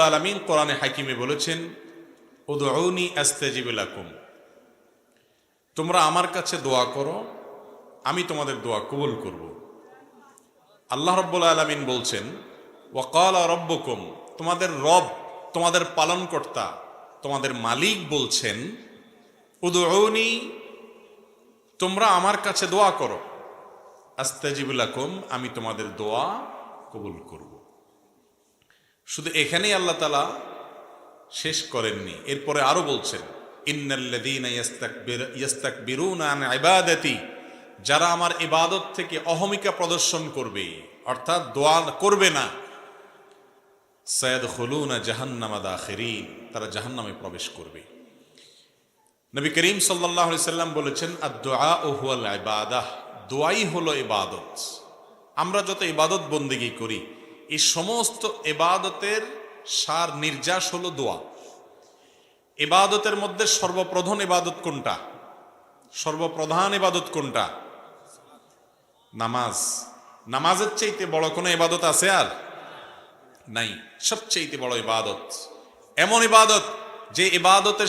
আলমিন কোরআনে হাকিমে বলেছেন উদৌনি আস্তেজিবুলাকুম তোমরা আমার কাছে দোয়া করো, আমি তোমাদের দোয়া কবুল করব। আল্লাহ রব্বুল আলমিন বলছেন, ওয়াকাল রব্বকুম। তোমাদের রব, তোমাদের পালনকর্তা, তোমাদের মালিক বলছেন উদৌনি তোমরা আমার কাছে দোয়া করো। আস্তাজিবুলাকুম আমি তোমাদের দোয়া কবুল করব। শুধু এখানেই আল্লাহ তালা শেষ করেননি। এরপরে আরও বলছেন ইবাদাতি যারা আমার ইবাদত থেকে অহমিকা প্রদর্শন করবে, অর্থাৎ দোয়া করবে না। সায়াদখুলুনা জাহান্নামা দাখিরিন, তারা জাহান্নামে প্রবেশ করবে। নবী করিম আলাইহি সাল্লাম বলেছেন, আদ-দুআ হুয়াল ইবাদাহ দোয়াই হলো ইবাদত। আমরা যত ইবাদত বন্দেগী করি এই সমস্ত এবাদতের সার নির্যাস হলো দোয়া। এবাদতের মধ্যে সর্বপ্রধান এবাদত কোনটা? সর্বপ্রধান এবাদত কোনটা? নামাজ। নামাজের চাইতে বড় কোনো ইবাদত আছে আর? নাই। সবচেয়ে বড় ইবাদত এমন ইবাদত যে ইবাদতের